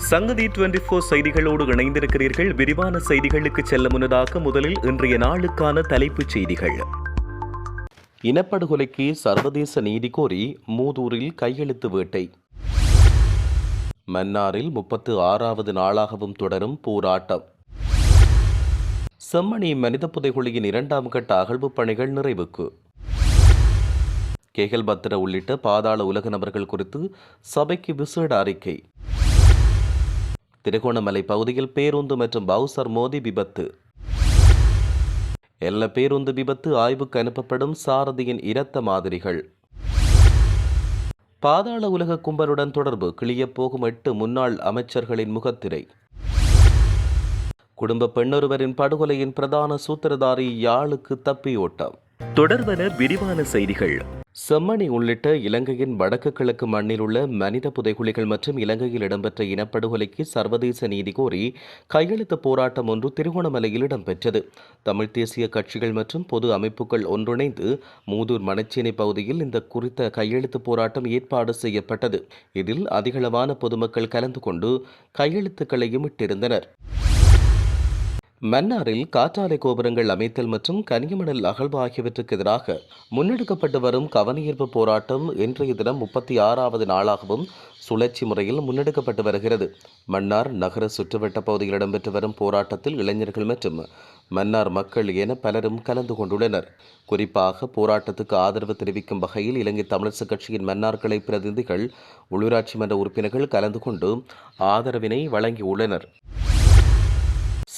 சங்கதி twenty four செய்திகளோடு இணைந்திருக்கிறீர்கள். விரிவான செய்திகளுக்கு செல்ல முன்னதாக முதலில் இன்றைய நாளுக்கான தலைப்புச் செய்திகள். இனப்படுகொலைக்கு சர்வதேச நீதி கோரி மூதூரில் கையெழுத்து வேட்டை. மன்னாரில் முப்பத்து ஆறாவது நாளாகவும் தொடரும் போராட்டம். செம்மணி மனித புதைகுழியின் இரண்டாம் கட்ட அகழ்வுப் பணிகள் நிறைவுக்கு. கேகல்பத்திர உள்ளிட்ட பாதாள உலக நபர்கள் குறித்து சபைக்கு விசேட அறிக்கை. திருகோணமலை பகுதியில் பேருந்து மற்றும் பவுசர் மோதி விபத்து. எல்ல பேருந்து விபத்து ஆய்வுக்கு அனுப்பப்படும் சாரதியின் இரத்த மாதிரிகள். பாதாள உலக கும்பலுடன் தொடர்பு கிளியப் போகும் எட்டு முன்னாள் அமைச்சர்களின் முகத்திரை. குடும்ப பெண்ணொருவரின் படுகொலையின் பிரதான சூத்திரதாரி யாழுக்கு தப்பியோட்டம். தொடர்வன விரிவான செய்திகள். செம்மணி உள்ளிட்ட இலங்கையின் வடக்கு கிழக்கு மண்ணில் உள்ள மனித புதைகுழிகள் மற்றும் இலங்கையில் இடம்பெற்ற இனப்படுகொலைக்கு சர்வதேச நீதி கோரி கையெழுத்து போராட்டம் ஒன்று திருகோணமலையில் இடம்பெற்றது. தமிழ் தேசிய கட்சிகள் மற்றும் பொது அமைப்புகள் ஒன்றிணைந்து மூதூர் மணச்சேனை பகுதியில் இந்த குறித்த கையெழுத்து போராட்டம் ஏற்பாடு செய்யப்பட்டது. இதில் அதிகளவான பொதுமக்கள் கலந்து கொண்டு கையெழுத்துக்களையும் இட்டிருந்தனர். மன்னாரில் காற்றாலை கோபுரங்கள் அமைத்தல் மற்றும் கனியமணல் அகழ்வு ஆகியவற்றுக்கு எதிராக முன்னெடுக்கப்பட்டு வரும் கவனஈர்ப்பு போராட்டம் இன்றைய தினம் முப்பத்தி ஆறாவது நாளாகவும் சுழற்சி முறையில் முன்னெடுக்கப்பட்டு வருகிறது. மன்னார் நகர சுற்றுவட்ட பகுதியில் இடம்பெற்று வரும் போராட்டத்தில் இளைஞர்கள் மற்றும் மன்னார் மக்கள் என பலரும் கலந்து கொண்டுள்ளனர். குறிப்பாக போராட்டத்துக்கு ஆதரவு தெரிவிக்கும் வகையில் இலங்கை தமிழரசு கட்சியின் மன்னார் கிளை பிரதிநிதிகள் உள்ளூராட்சி மன்ற உறுப்பினர்கள் கலந்து கொண்டு ஆதரவினை வழங்கியுள்ளனர்.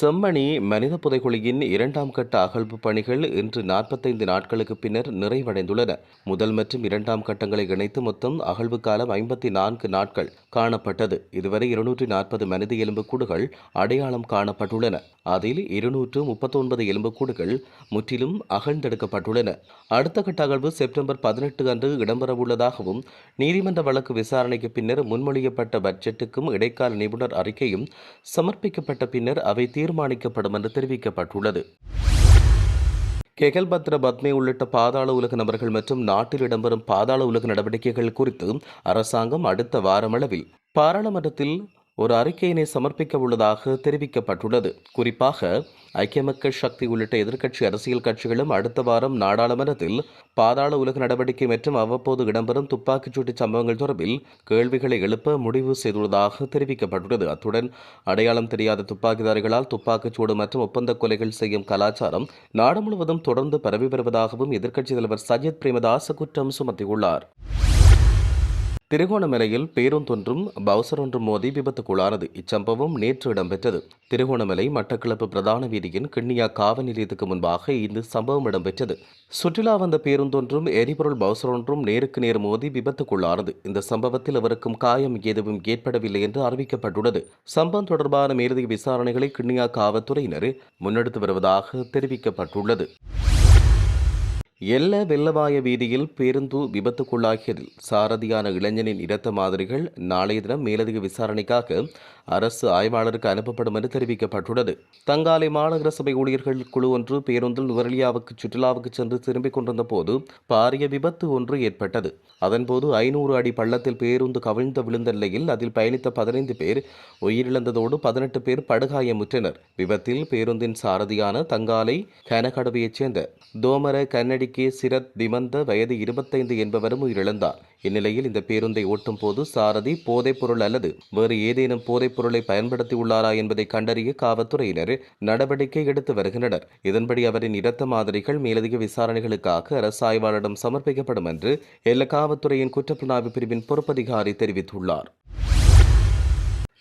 செம்மணி மனித புதைகுழியின் இரண்டாம் கட்ட அகழ்வு பணிகள் இன்று நாற்பத்தைந்து நாட்களுக்கு பின்னர் நிறைவடைந்துள்ளன. முதல் மற்றும் இரண்டாம் கட்டங்களை இணைத்து மொத்தம் அகழ்வு காலம் ஐம்பத்தி நான்கு நாட்கள் காணப்பட்டது. இதுவரை இருநூற்றி நாற்பது மனித எலும்புக்கூடுகள் அடையாளம் காணப்பட்டுள்ளன. அதில் இருநூற்று முப்பத்தொன்பது எலும்புக்கூடுகள் முற்றிலும் அகழ்ந்தெடுக்கப்பட்டுள்ளன. அடுத்த கட்ட அகழ்வு செப்டம்பர் பதினெட்டு அன்று இடம்பெறவுள்ளதாகவும் நீதிமன்ற வழக்கு விசாரணைக்கு பின்னர் முன்மொழியப்பட்ட பட்ஜெட்டுக்கும் இடைக்கால நிபுணர் அறிக்கையும் சமர்ப்பிக்கப்பட்ட பின்னர் அவை தீர்மானிக்கப்படும் என்று தெரிவிக்கப்பட்டுள்ளது. கெகல்பத்ர பத்மே உள்ளிட்ட பாதாள உலக நபர்கள் மற்றும் நாட்டில் இடம்பெறும் பாதாள உலக நடவடிக்கைகள் குறித்து அரசாங்கம் அடுத்த வாரமளவில் பாராளுமன்றத்தில் ஒரு அறிக்கையினை சமர்ப்பிக்க உள்ளதாக தெரிவிக்கப்பட்டுள்ளது. குறிப்பாக ஐக்கிய மக்கள் சக்தி உள்ளிட்ட எதிர்க்கட்சி அரசியல் கட்சிகளும் அடுத்த வாரம் நாடாளுமன்றத்தில் பாதாள உலக நடவடிக்கை மற்றும் அவ்வப்போது இடம்பெறும் துப்பாக்கிச்சூட்டு சம்பவங்கள் தொடர்பில் கேள்விகளை எழுப்ப முடிவு செய்துள்ளதாக தெரிவிக்கப்பட்டுள்ளது. அத்துடன் அடையாளம் தெரியாத துப்பாக்கிதாரிகளால் துப்பாக்கிச்சூடு மற்றும் ஒப்பந்த கொலைகள் செய்யும் கலாச்சாரம் நாடு முழுவதும் தொடர்ந்து பரவி வருவதாகவும் எதிர்க்கட்சித் தலைவர் சஜித் பிரேமதாஸ் குற்றம் சுமத்தியுள்ளார். திருகோணமலையில் பேருந்தொன்றும் பவுசர் ஒன்றும் மோதி விபத்துக்குள்ளானது. இச்சம்பவம் நேற்று இடம்பெற்றது. திருகோணமலை மட்டக்களப்பு பிரதான வீதியின் கிண்ணியா காவல் நிலையத்துக்கு முன்பாக இந்த சம்பவம் இடம்பெற்றது. சுற்றுலா வந்த பேருந்தொன்றும் எரிபொருள் பவுசர் ஒன்றும் நேருக்கு நேர் மோதி விபத்துக்குள்ளானது. இந்த சம்பவத்தில் அவருக்கும் காயம் எதுவும் ஏற்படவில்லை என்று அறிவிக்கப்பட்டுள்ளது. சம்பவம் தொடர்பான மேலதிக விசாரணைகளை கிண்ணியா காவல்துறையினர் முன்னெடுத்து வருவதாக தெரிவிக்கப்பட்டுள்ளது. எல்ல வெள்ளவாய வீதியில் பேருந்து விபத்துக்குள்ளாகியதில் சாரதியான இளைஞனின் இரத்த மாதிரிகள் நாளைய தினம் மேலதிக விசாரணைக்காக அரசு ஆய்வாளருக்கு அனுப்பப்படும் என்று தெரிவிக்கப்பட்டுள்ளது. தங்காலை மாநகர சபை ஊழியர்கள் குழு ஒன்று பேருந்தில் நுவரலியாவுக்கு சுற்றுலாவுக்கு சென்று திரும்பிக் கொண்டிருந்த போது பாரிய விபத்து ஒன்று ஏற்பட்டது. அதன்போது ஐநூறு அடி பள்ளத்தில் பேருந்து கவிழ்ந்து விழுந்த நிலையில் அதில் பயணித்த பதினைந்து பேர் உயிரிழந்ததோடு பதினெட்டு பேர் படுகாயமுற்றனர். விபத்தில் பேருந்தின் சாரதியான தங்காலை கனகடவையைச் சேர்ந்த தோமர கன்னடி கே சிரத் திமந்த வயது இருபத்தைந்து என்பவரும் உயிரிழந்தார். இந்நிலையில் இந்த பேருந்தை ஓட்டும் போது சாரதி போதைப்பொருள் அல்லது வேறு ஏதேனும் போதைப்பொருளை பயன்படுத்தியுள்ளாரா என்பதை கண்டறிய காவல்துறையினர் நடவடிக்கை எடுத்து வருகின்றனர். இதன்படி அவரின் இரத்த மாதிரிகள் மேலதிக விசாரணைகளுக்காக அரசாய்வாளரிடம் சமர்ப்பிக்கப்படும் என்று எல்ல காவல்துறையின் குற்றப்புலனாய்வு பிரிவின் பொறுப்பதிகாரி தெரிவித்துள்ளார்.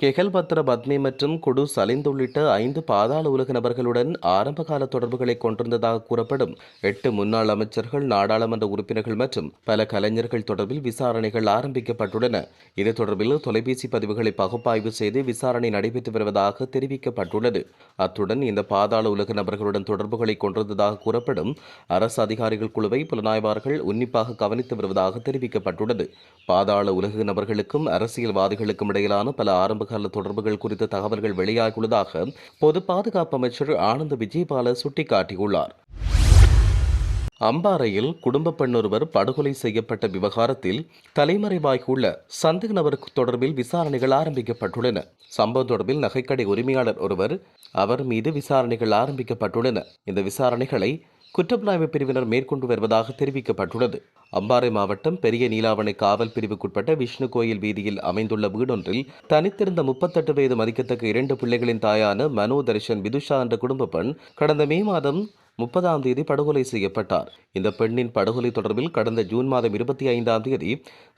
கெகல்பத்ர பத்மி மற்றும் குடு சலிந்து உள்ளிட்ட ஐந்து பாதாள உலக நபர்களுடன் ஆரம்பகால தொடர்புகளை கொண்டிருந்ததாக கூறப்படும் எட்டு முன்னாள் அமைச்சர்கள் நாடாளுமன்ற உறுப்பினர்கள் மற்றும் பல கலைஞர்கள் தொடர்பில் விசாரணைகள் ஆரம்பிக்கப்பட்டுள்ளன. இது தொடர்பில் தொலைபேசி பதிவுகளை பகுப்பாய்வு செய்து விசாரணை நடைபெற்று வருவதாக தெரிவிக்கப்பட்டுள்ளது. அத்துடன் இந்த பாதாள உலக நபர்களுடன் தொடர்புகளை கொண்டிருந்ததாக கூறப்படும் அரசு அதிகாரிகள் குழுவை புலனாய்வார்கள் உன்னிப்பாக கவனித்து வருவதாக தெரிவிக்கப்பட்டுள்ளது. பாதாள உலக நபர்களுக்கும் அரசியல்வாதிகளுக்கும் இடையிலான பல ஆரம்ப கால தொடர்புகள் குறித்த தகவல்கள் வெளியாகியுள்ளதாக பொது பாதுகாப்பு அமைச்சர் ஆனந்த் விஜயபால சுட்டிக்காட்டியுள்ளார். அம்பாறையில் குடும்ப பெண்ணொருவர் படுகொலை செய்யப்பட்ட விவகாரத்தில் தலைமறைவாகியுள்ள சந்தேக நபர் தொடர்பில் விசாரணைகள் ஆரம்பிக்கப்பட்டுள்ளன. சம்பவம் தொடர்பில் நகைக்கடை உரிமையாளர் ஒருவர் அவர் மீது விசாரணைகள் ஆரம்பிக்கப்பட்டுள்ளன. இந்த விசாரணைகளை குற்றப்புலாய்வு பிரிவினர் மேற்கொண்டு வருவதாக தெரிவிக்கப்பட்டுள்ளது. அம்பாறை மாவட்டம் பெரிய நீலாவணை காவல் பிரிவுக்குட்பட்ட விஷ்ணு கோயில் வீதியில் அமைந்துள்ள வீடொன்றில் தனித்திருந்த முப்பத்தெட்டு வயது மதிக்கத்தக்க இரண்டு பிள்ளைகளின் தாயான மனோ தர்ஷன் விதுஷா என்ற குடும்ப பெண் கடந்த மே மாதம் முப்பதாம் தேதி படுகொலை செய்யப்பட்டார். இந்த பெண்ணின் படுகொலை தொடர்பில் கடந்த ஜூன் மாதம் இருபத்தி ஐந்தாம் தேதி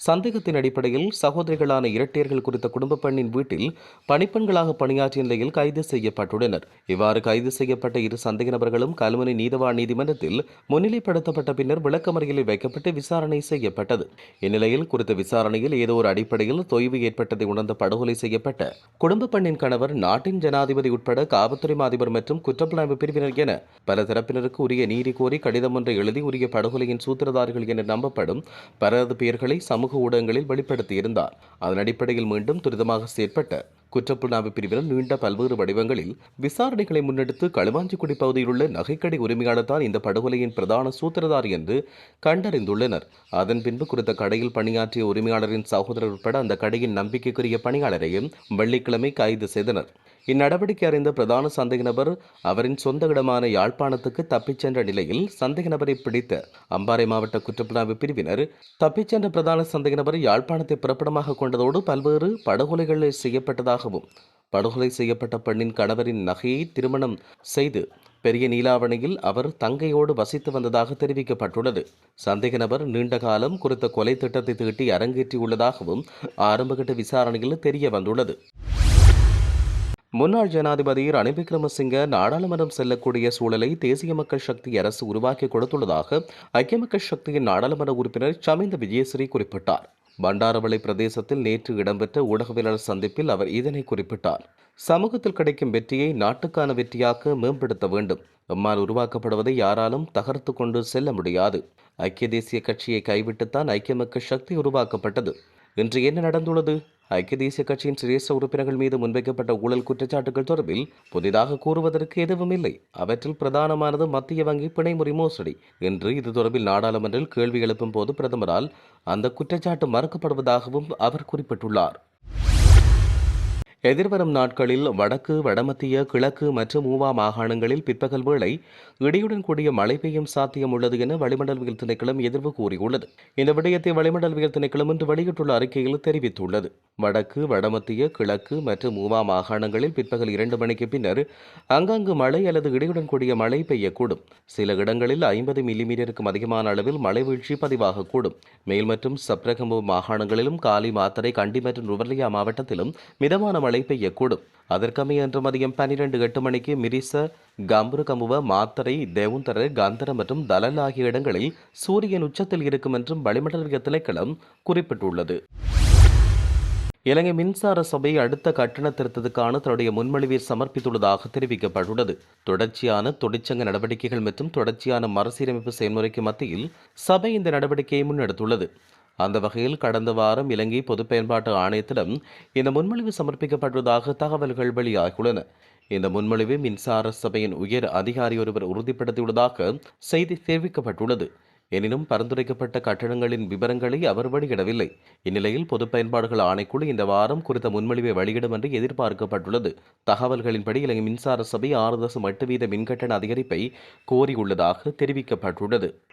சந்தேகத்தின் அடிப்படையில் சகோதரிகளான இரட்டையர்கள் குறித்த குடும்ப பெண்ணின் வீட்டில் பணிப்பெண்களாக பணியாற்றிய நிலையில் கைது செய்யப்பட்டுள்ளனர். இவ்வாறு கைது செய்யப்பட்ட இரு சந்தேக நபர்களும் கல்முனை நீதவான் நீதிமன்றத்தில் முன்னிலைப்படுத்தப்பட்ட பின்னர் விளக்கமறியலில் வைக்கப்பட்டு விசாரணை செய்யப்பட்டது. இந்நிலையில் குறித்த விசாரணையில் ஏதோ ஒரு அடிப்படையில் தொய்வு ஏற்பட்டதை உணர்ந்த படுகொலை செய்யப்பட்ட குடும்ப பெண்ணின் கணவர் நாட்டின் ஜனாதிபதி உட்பட காவல்துறை அதிபர் மற்றும் குற்றப்புலனாய்வு பிரிவினர் என பல தரப்பினருக்கு உரிய நீதி கோரி கடிதம் ஒன்றை எழுதி உரிய படுகொலையின் சூத்திரதாரிகள் என நம்பப்படும் பலரது பெயர்களை சமூக ஊடகங்களில் வெளிப்படுத்தியிருந்தார். அதன் அடிப்படையில் மீண்டும் துரிதமாக செயற்பட்ட குற்றப்புலனாய்வு பிரிவினர் நீண்ட பல்வேறு வடிவங்களில் விசாரணைகளை முன்னெடுத்து களுவாஞ்சிக்குடி பகுதியில் உள்ள நகைக்கடை உரிமையாளர் தான் இந்த படுகொலையின் பிரதான சூத்திரதார் என்று கண்டறிந்துள்ளனர். அதன் பின்பு குறித்த கடையில் பணியாற்றிய உரிமையாளரின் சகோதரர் உட்பட அந்த கடையின் நம்பிக்கைக்குரிய பணியாளரையும் வெள்ளிக்கிழமை கைது செய்தனர். இந்நடவடிக்கை அறிந்த பிரதான சந்தேக நபர் அவரின் சொந்த இடமான யாழ்ப்பாணத்துக்கு தப்பிச் சென்ற நிலையில் சந்தேக நபரை பிடித்த அம்பாறை மாவட்ட குற்றப்புலனாய்வு பிரிவினர் தப்பிச் சென்ற பிரதான சந்தேக நபர் யாழ்ப்பாணத்தை பிறப்பிடமாக கொண்டதோடு பல்வேறு படுகொலைகள் செய்யப்பட்டதாகவும் படுகொலை செய்யப்பட்ட பெண்ணின் கணவரின் நகையை திருமணம் செய்து பெரிய நீலாவணையில் அவர் தங்கையோடு வசித்து வந்ததாக தெரிவிக்கப்பட்டுள்ளது. சந்தேக நபர் நீண்ட காலம் குறித்த கொலை திட்டத்தை தீட்டி அரங்கேற்றியுள்ளதாகவும் ஆரம்பகட்ட விசாரணையில் தெரிய வந்துள்ளது முன்னாள் ஜனாதிபதி ரணில் விக்ரமசிங்க நாடாளுமன்றம் செல்லக்கூடிய சூழலை தேசிய மக்கள் சக்தி அரசு உருவாக்கி கொடுத்துள்ளதாக ஐக்கிய மக்கள் சக்தியின் நாடாளுமன்ற உறுப்பினர் சமிந்த விஜயஸ்ரீ குறிப்பிட்டார். பண்டாரவளை பிரதேசத்தில் நேற்று இடம்பெற்ற ஊடகவியலாளர் சந்திப்பில் அவர் இதனை குறிப்பிட்டார். சமூகத்தில் கிடைக்கும் வெற்றியை நாட்டுக்கான வெற்றியாக்க மேம்படுத்த வேண்டும். எம்மால் உருவாக்கப்படுவதை யாராலும் தகர்த்து கொண்டு செல்ல முடியாது. ஐக்கிய தேசிய கட்சியை கைவிட்டுத்தான் ஐக்கிய மக்கள் சக்தி உருவாக்கப்பட்டது. இன்று என்ன நடந்துள்ளது? ஐக்கிய தேசிய கட்சியின் சிரேஷ்ட உறுப்பினர்கள் மீது முன்வைக்கப்பட்ட ஊழல் குற்றச்சாட்டுகள் தொடர்பில் புதிதாக கூறுவதற்கு எதுவும் இல்லை அவற்றில் பிரதானமானது மத்திய வங்கி பிணைமுறை மோசடி. என்று இது தொடர்பில் நாடாளுமன்றில் கேள்வி எழுப்பும் போது பிரதமரால் அந்த குற்றச்சாட்டு மறுக்கப்படுவதாகவும் அவர் குறிப்பிட்டுள்ளார். எதிர்வரும் நாட்களில் வடக்கு வடமத்திய கிழக்கு மற்றும் மூவா மாகாணங்களில் பிற்பகல் வேளை இடியுடன் கூடிய மழை பெய்யும் சாத்தியம் உள்ளது என வளிமண்டலவியல் திணைக்களம் எதிர்வு கூறியுள்ளது. இந்த விடயத்தை வளிமண்டலவியல் திணைக்களம் இன்று வெளியிட்டுள்ள அறிக்கையில் தெரிவித்துள்ளது. வடக்கு வடமத்திய கிழக்கு மற்றும் மூவா மாகாணங்களில் பிற்பகல் இரண்டு மணிக்கு பின்னர் அங்கங்கு மழை அல்லது இடியுடன் கூடிய மழை பெய்யக்கூடும். சில இடங்களில் ஐம்பது மில்லிமீட்டருக்கும் அதிகமான அளவில் மழை வீழ்ச்சி பதிவாகக்கூடும். மேல் மற்றும் சப்ரகம்பு மாகாணங்களிலும் காலி மாத்தரை கண்டி மற்றும் ருவர்லியா மாவட்டத்திலும் மிதமான மழை மழை பெய்யக்கூடும். அதற்கமைய அன்று மதியம் பன்னிரண்டு எட்டு மணிக்கு மிரிச கம்புருகமுவ மாத்தரை தேவுந்தர கந்தர மற்றும் தலல் ஆகிய இடங்களில் சூரியன் உச்சத்தில் இருக்கும் என்றும் வளிமண்டல திணைக்களம் குறிப்பிட்டுள்ளது. இலங்கை மின்சார சபை அடுத்த கட்டண திருத்தத்துக்கான தன்னுடைய முன்மொழிவை சமர்ப்பித்துள்ளதாக தெரிவிக்கப்பட்டுள்ளது. தொடர்ச்சியான தொழிற்சங்க நடவடிக்கைகள் மற்றும் தொடர்ச்சியான மறுசீரமைப்பு செயல்முறைக்கு மத்தியில் சபை இந்த நடவடிக்கையை முன்னெடுத்துள்ளது. அந்த வகையில் கடந்த வாரம் இலங்கை பொது பயன்பாட்டு ஆணையத்திடம் இந்த முன்மொழிவு சமர்ப்பிக்கப்பட்டுள்ளதாக தகவல்கள் வெளியாகியுள்ளன. இந்த முன்மொழிவு மின்சார சபையின் உயர் அதிகாரி ஒருவர் உறுதிப்படுத்தியுள்ளதாக செய்தி தெரிவிக்கப்பட்டுள்ளது. எனினும் பரிந்துரைக்கப்பட்ட கட்டணங்களின் விவரங்களை அவர் வெளியிடவில்லை. இந்நிலையில் பொது பயன்பாடுகள் ஆணைக்குழு இந்த வாரம் குறித்த முன்மொழிவை வெளியிடும் என்று எதிர்பார்க்கப்பட்டுள்ளது. தகவல்களின்படி இலங்கை மின்சார சபை ஆறு தசம் எட்டு வீத மின்கட்டண அதிகரிப்பை கோரியுள்ளதாக தெரிவிக்கப்பட்டுள்ளது.